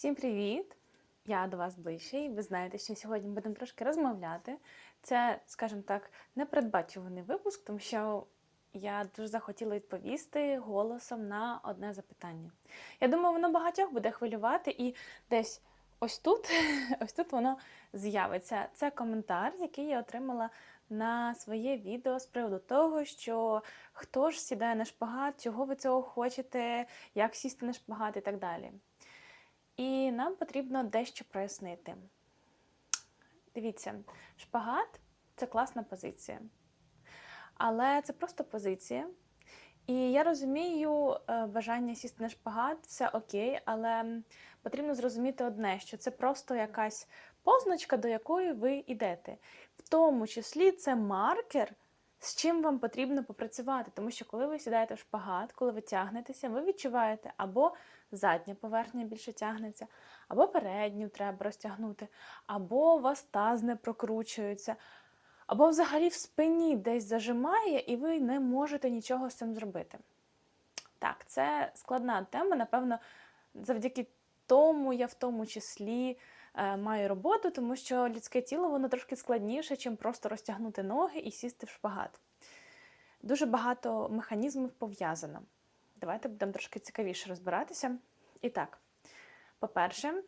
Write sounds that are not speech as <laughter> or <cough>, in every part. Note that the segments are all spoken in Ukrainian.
Всім привіт! Я до вас ближче, і ви знаєте, що сьогодні будемо трошки розмовляти. Це, скажімо так, непередбачуваний випуск, тому що я дуже захотіла відповісти голосом на одне запитання. Я думаю, воно багатьох буде хвилювати, і десь ось тут, <laughs> ось тут воно з'явиться. Це коментар, який я отримала на своє відео з приводу того, що хто ж сідає на шпагат, чого ви цього хочете, як сісти на шпагат і так далі. І нам потрібно дещо прояснити. Дивіться, шпагат це класна позиція. Але це просто позиція. І я розумію е, бажання сісти на шпагат, все окей, але потрібно зрозуміти одне, що це просто якась позначка, до якої ви йдете. В тому числі це маркер, з чим вам потрібно попрацювати. Тому що коли ви сідаєте в шпагат, коли ви тягнетеся, ви відчуваєте або задня поверхня більше тягнеться, або передню треба розтягнути, або у вас таз не прокручується, або взагалі в спині десь зажимає, і ви не можете нічого з цим зробити. Так, це складна тема, напевно, завдяки тому я в тому числі маю роботу, тому що людське тіло воно трошки складніше, ніж просто розтягнути ноги і сісти в шпагат. Дуже багато механізмів пов'язано. Давайте будемо трошки цікавіше розбиратися. І так, по-перше,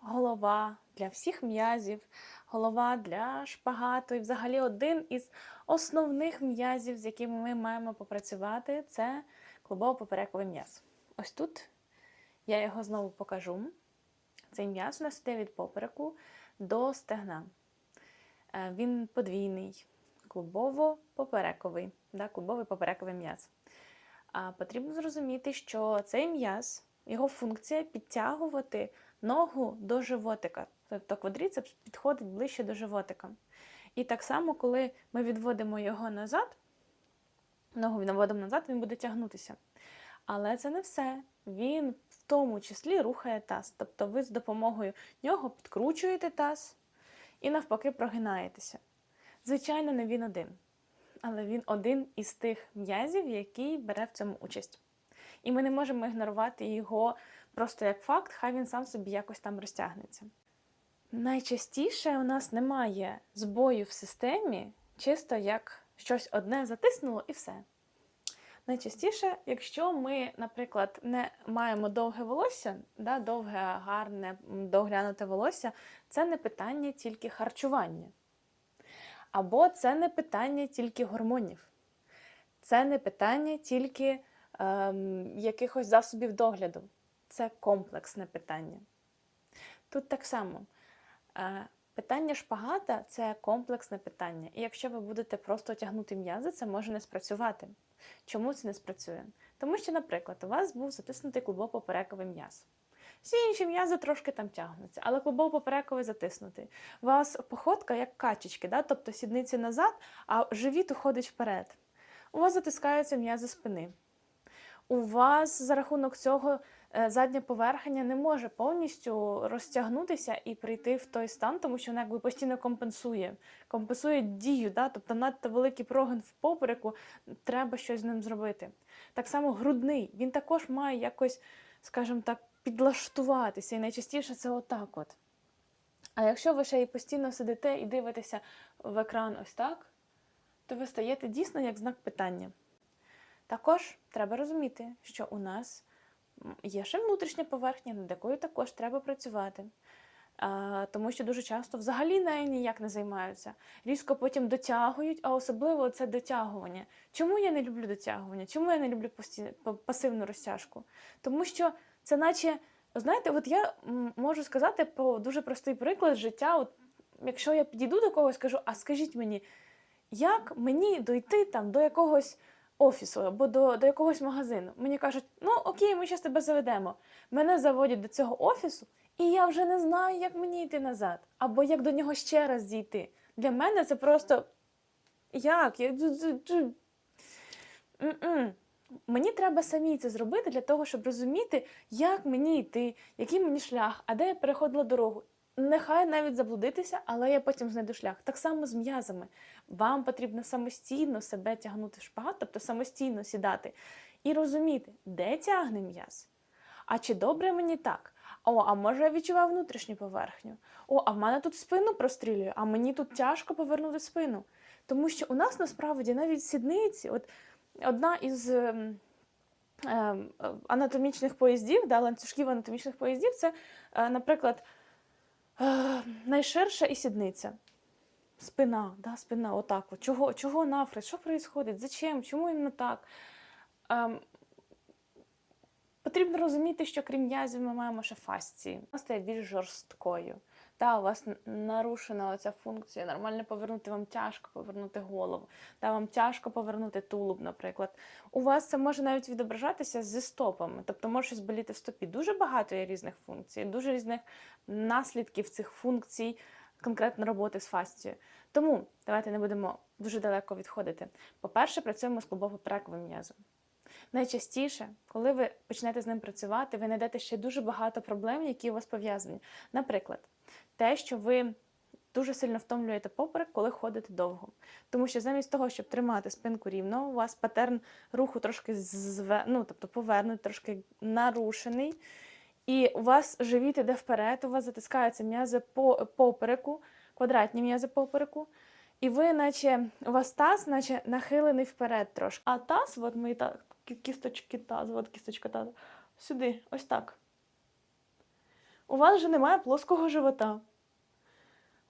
голова для всіх м'язів, голова для шпагату, і взагалі один із основних м'язів, з якими ми маємо попрацювати, це клубово-поперековий м'яз. Ось тут я його знову покажу. Цей м'яз у нас йде від попереку до стегна. Е, Він подвійний, клубово-поперековий, да, клубовий поперековий м'яз. А потрібно зрозуміти, що цей м'яз, його функція підтягувати ногу до животика. Тобто квадріцепс підходить ближче до животика. І так само, коли ми відводимо його назад, ногу наводимо назад, він буде тягнутися. Але це не все. Він тому числі рухає таз. Тобто ви з допомогою нього підкручуєте таз і навпаки прогинаєтеся. Звичайно, не він один але він один із тих м'язів, який бере в цьому участь. І ми не можемо ігнорувати його просто як факт, хай він сам собі якось там розтягнеться. Найчастіше у нас немає збою в системі, чисто як щось одне затиснуло і все. Найчастіше, якщо ми, наприклад, не маємо довге волосся, да, довге, гарне, доглянуте волосся, це не питання тільки харчування. Або це не питання тільки гормонів, це не питання тільки ем, якихось засобів догляду. Це комплексне питання. Тут так само. Е, питання шпагата це комплексне питання. І якщо ви будете просто тягнути м'язи, це може не спрацювати. Чому це не спрацює? Тому що, наприклад, у вас був затиснутий клубово-поперековий м'яз. Всі інші м'язи трошки там тягнуться, але клубово-поперековий затиснутий. У вас походка як качечки, да? тобто сідниці назад, а живіт уходить вперед. У вас затискаються м'язи спини. У вас за рахунок цього задня поверхня не може повністю розтягнутися і прийти в той стан, тому що вона якби постійно компенсує, компенсує дію, да? тобто надто великий прогин в попереку, треба щось з ним зробити. Так само грудний, він також має якось, скажімо так, підлаштуватися. І найчастіше це отак от. А якщо ви ще і постійно сидите і дивитеся в екран ось так, то ви стаєте дійсно як знак питання. Також треба розуміти, що у нас є ще внутрішня поверхня, над якою також треба працювати. Тому що дуже часто взагалі нею ніяк не займаються. Різко потім дотягують, а особливо це дотягування. Чому я не люблю дотягування? Чому я не люблю пасивну розтяжку? Тому що це наче, знаєте, от я можу сказати про дуже простий приклад життя. От Якщо я підійду до когось, кажу, а скажіть мені, як мені дойти там до якогось офісу або до до якогось магазину? Мені кажуть, ну окей, ми зараз тебе заведемо. Мене заводять до цього офісу, і я вже не знаю, як мені йти назад, або як до нього ще раз дійти. Для мене це просто як? Я... Мені треба самі це зробити для того, щоб розуміти, як мені йти, який мені шлях, а де я переходила дорогу. Нехай навіть заблудитися, але я потім знайду шлях. Так само з м'язами. Вам потрібно самостійно себе тягнути в шпагат, тобто самостійно сідати і розуміти, де тягне м'яз. А чи добре мені так? О, а може я відчуваю внутрішню поверхню? О, а в мене тут спину прострілює, а мені тут тяжко повернути спину. Тому що у нас насправді навіть сідниці, от одна із ем, ем, анатомічних поїздів, да, ланцюжків анатомічних поїздів, це, е, наприклад, е, найширша і сідниця. Спина, да, спина, отак. От. Чого, чого нафрез? Що відбувається? Зачем? Чому іменно так? Ем, Потрібно розуміти, що крім м'язів ми маємо ще фасції. Вона стає більш жорсткою. Та, у вас нарушена оця функція. Нормально повернути вам тяжко повернути голову. Та вам тяжко повернути тулуб, наприклад. У вас це може навіть відображатися зі стопами. Тобто може щось боліти в стопі. Дуже багато є різних функцій, дуже різних наслідків цих функцій, конкретно роботи з фасцією. Тому давайте не будемо дуже далеко відходити. По-перше, працюємо з клубово-прековим м'язом. Найчастіше, коли ви почнете з ним працювати, ви знайдете ще дуже багато проблем, які у вас пов'язані. Наприклад, те, що ви дуже сильно втомлюєте поперек, коли ходите довго. Тому що замість того, щоб тримати спинку рівно, у вас патерн руху трошки зве, ну, тобто повернутий, трошки нарушений. І у вас живіт іде вперед, у вас затискаються м'язи по попереку, квадратні м'язи попереку. І ви, наче у вас таз, наче нахилений вперед трошки. А таз, от мої та, кісточки тазу, от кісточка тазу, сюди, ось так. У вас вже немає плоского живота.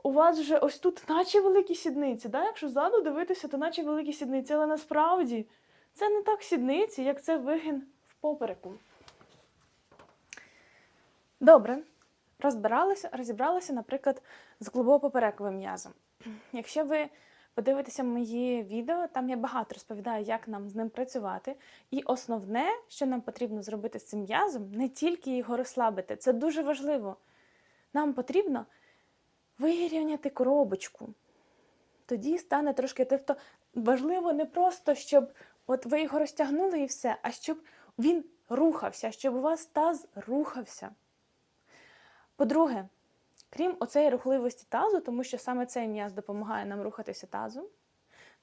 У вас вже ось тут, наче великі сідниці. Да? Якщо ззаду дивитися, то наче великі сідниці, але насправді це не так сідниці, як це вигін в попереку. Добре. Розбиралися, розібралися, наприклад, з глибоко-поперековим м'язом. Якщо ви подивитеся мої відео, там я багато розповідаю, як нам з ним працювати. І основне, що нам потрібно зробити з цим м'язом, не тільки його розслабити, це дуже важливо. Нам потрібно вирівняти коробочку. Тоді стане трошки. Тобто важливо не просто, щоб от ви його розтягнули і все, а щоб він рухався, щоб у вас таз рухався. По-друге, крім оцеї рухливості тазу, тому що саме цей м'яз допомагає нам рухатися тазом,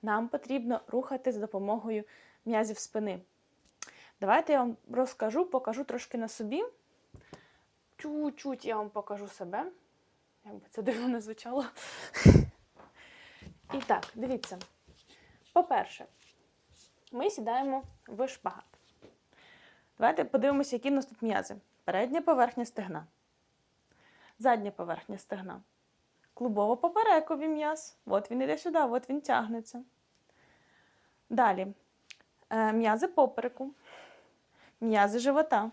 нам потрібно рухати з допомогою м'язів спини. Давайте я вам розкажу, покажу трошки на собі. Чуть-чуть я вам покажу себе. Як би це дивно не звучало. І так, дивіться. По-перше, ми сідаємо в шпагат. Давайте подивимося, які в нас тут м'язи. Передня поверхня стегна. Задня поверхня стегна. Клубово-поперековий м'яз. От він іде сюди, от він тягнеться. Далі. Е, М'язи попереку, м'язи живота.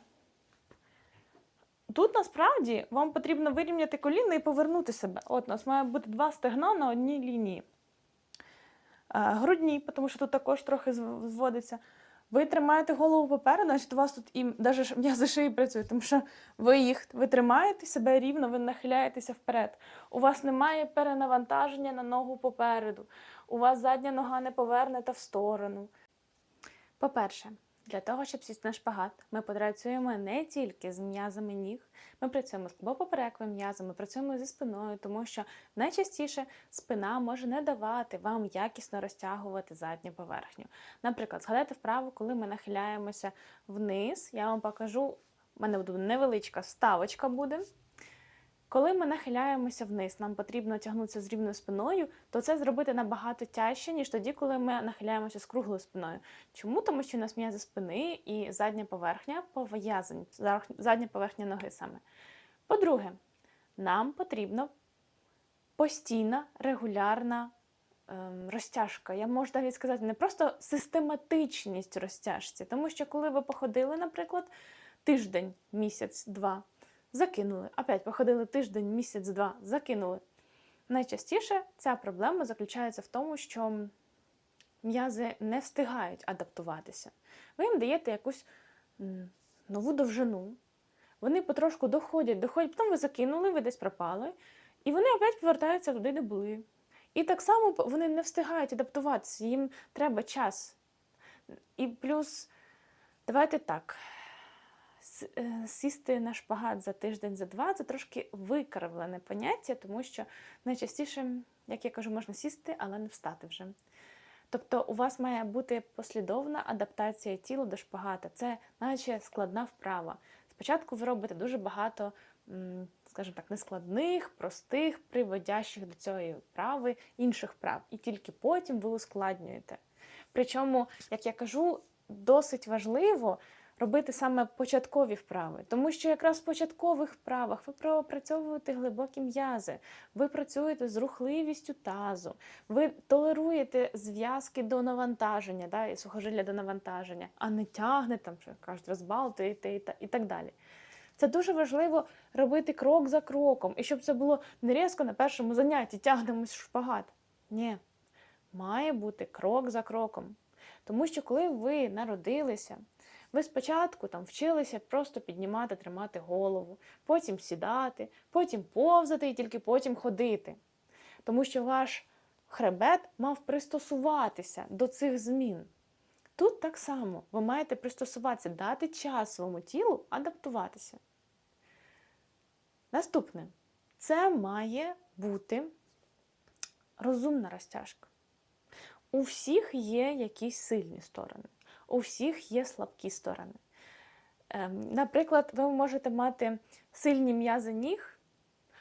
Тут насправді вам потрібно вирівняти коліна і повернути себе. От у нас має бути два стегна на одній лінії. Е, Грудні, тому що тут також трохи зводиться. Ви тримаєте голову попереду, значить у вас тут і навіть м'язи шиї працюють, тому що ви їх ви тримаєте себе рівно, ви нахиляєтеся вперед. У вас немає перенавантаження на ногу попереду. У вас задня нога не повернета в сторону. По-перше, для того, щоб сісти на шпагат, ми працюємо не тільки з м'язами ніг, ми працюємо з клубоpopeрековим м'язом, ми працюємо зі спиною, тому що найчастіше спина може не давати вам якісно розтягувати задню поверхню. Наприклад, згадайте вправо, коли ми нахиляємося вниз, я вам покажу, у мене буде невеличка ставочка буде. Коли ми нахиляємося вниз, нам потрібно тягнутися з рівною спиною, то це зробити набагато тяжче, ніж тоді, коли ми нахиляємося з круглою спиною. Чому? Тому що у нас м'язи спини і задня поверхня пов'язані, задня поверхня ноги саме. По-друге, нам потрібна постійна, регулярна ем, розтяжка. Я можу навіть сказати, не просто систематичність розтяжці, тому що коли ви походили, наприклад, тиждень, місяць, два, закинули, опять походили тиждень, місяць, два, закинули. Найчастіше ця проблема заключається в тому, що м'язи не встигають адаптуватися. Ви їм даєте якусь нову довжину, вони потрошку доходять, доходять, потім ви закинули, ви десь пропали, і вони опять повертаються туди, де були. І так само вони не встигають адаптуватися, їм треба час. І плюс, давайте так. Е, Сісти на шпагат за тиждень, за два це трошки викривлене поняття, тому що найчастіше, як я кажу, можна сісти, але не встати вже. Тобто у вас має бути послідовна адаптація тіла до шпагата. Це наче складна вправа. Спочатку ви робите дуже багато скажімо так, нескладних, простих, приводящих до цієї вправи інших вправ. І тільки потім ви ускладнюєте. Причому, як я кажу, досить важливо робити саме початкові вправи, тому що якраз в початкових вправах ви пропрацьовуєте глибокі м'язи, ви працюєте з рухливістю тазу, ви толеруєте зв'язки до навантаження, да, і сухожилля до навантаження, а не тягнете, там, що кажуть, розбалтуєте і так далі. Це дуже важливо робити крок за кроком, і щоб це було не різко на першому занятті тягнемось в шпагат. Ні, має бути крок за кроком. Тому що коли ви народилися, ви спочатку там вчилися просто піднімати, тримати голову, потім сідати, потім повзати і тільки потім ходити. Тому що ваш хребет мав пристосуватися до цих змін. Тут так само ви маєте пристосуватися, дати час своєму тілу адаптуватися. Наступне це має бути розумна розтяжка. У всіх є якісь сильні сторони, у всіх є слабкі сторони. Ем, Наприклад, ви можете мати сильні м'язи ніг,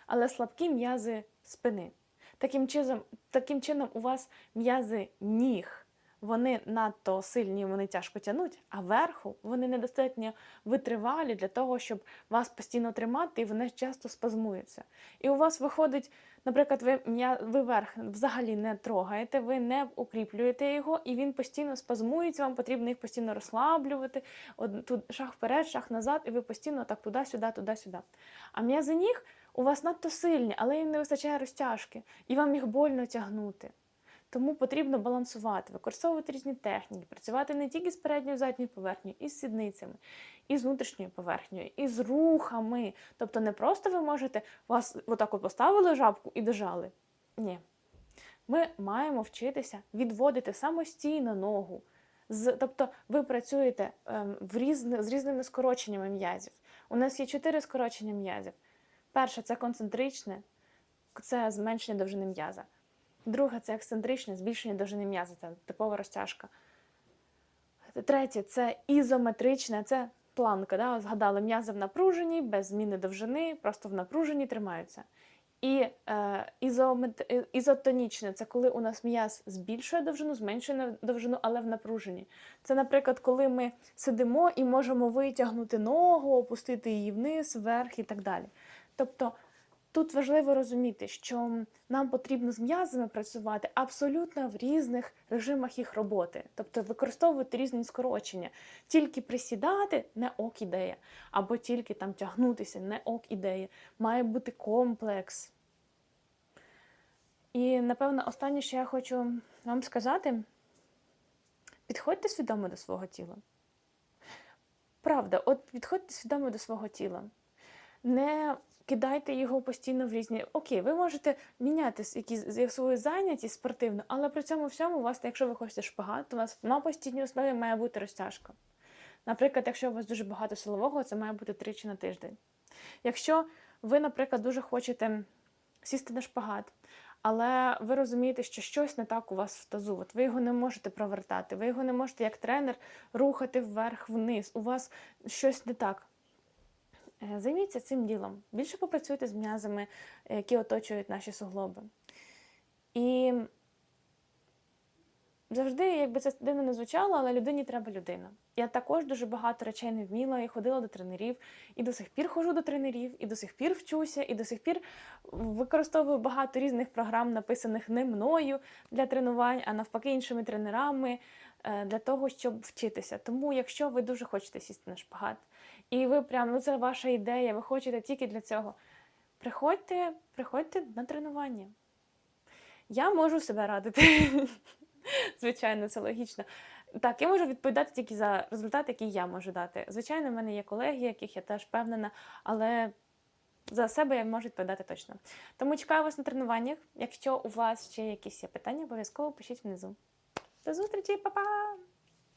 але слабкі м'язи спини. Таким чином, таким чином, у вас м'язи ніг вони надто сильні, вони тяжко тянуть, а верху вони недостатньо витривалі для того, щоб вас постійно тримати, і вони часто спазмуються. І у вас виходить, наприклад, ви, ви верх взагалі не трогаєте, ви не укріплюєте його, і він постійно спазмується, вам потрібно їх постійно розслаблювати. От тут шаг вперед, шаг назад, і ви постійно так туди-сюди, туди-сюди. А м'язи ніг у вас надто сильні, але їм не вистачає розтяжки, і вам їх больно тягнути. Тому потрібно балансувати, використовувати різні техніки, працювати не тільки з передньою задньою поверхнею, і з сідницями, і з внутрішньою поверхнею, і з рухами. Тобто не просто ви можете вас отак от поставили жабку і дожали. Ні. Ми маємо вчитися відводити самостійно ногу. З, тобто ви працюєте ем, в різни, з різними скороченнями м'язів. У нас є чотири скорочення м'язів. Перше це концентричне, це зменшення довжини м'яза. Друге це ексцентричне, збільшення довжини м'яза, це типова розтяжка. Третє це ізометричне, це планка. Да? Згадали м'язи в напруженні, без зміни довжини, просто в напруженні тримаються. І е, ізомет... е, ізотонічне це коли у нас м'яз збільшує довжину, зменшує довжину, але в напруженні. Це, наприклад, коли ми сидимо і можемо витягнути ногу, опустити її вниз, вверх і так далі. Тобто тут важливо розуміти, що нам потрібно з м'язами працювати абсолютно в різних режимах їх роботи, тобто використовувати різні скорочення. Тільки присідати не ок ідея, або тільки там тягнутися не ок ідея. Має бути комплекс. І напевно, останнє, що я хочу вам сказати, підходьте свідомо до свого тіла. Правда, от підходьте свідомо до свого тіла. Не кидайте його постійно в різні. Окей, ви можете міняти якісь свою зайнятість спортивну, але при цьому всьому у вас, якщо ви хочете шпагат, то у вас на постійній основі має бути розтяжка. Наприклад, якщо у вас дуже багато силового, це має бути тричі на тиждень. Якщо ви, наприклад, дуже хочете сісти на шпагат, але ви розумієте, що щось не так у вас в тазу, от ви його не можете провертати, ви його не можете як тренер рухати вверх-вниз, у вас щось не так. Е, Займіться цим ділом. Більше попрацюйте з м'язами, е, які оточують наші суглоби. І завжди, якби це дивно не звучало, але людині треба людина. Я також дуже багато речей не вміла і ходила до тренерів, і до сих пір ходжу до тренерів, і до сих пір вчуся, і до сих пір використовую багато різних програм, написаних не мною для тренувань, а навпаки іншими тренерами е, для того, щоб вчитися. Тому, якщо ви дуже хочете сісти на шпагат, і ви прям, ну це ваша ідея, ви хочете тільки для цього. Приходьте, приходьте на тренування. Я можу себе радити. <laughs> Звичайно, це логічно. Так, я можу відповідати тільки за результат, який я можу дати. Звичайно, в мене є колеги, яких я теж впевнена, але за себе я можу відповідати точно. Тому чекаю вас на тренуваннях. Якщо у вас ще якісь є питання, обов'язково пишіть внизу. До зустрічі, па-па!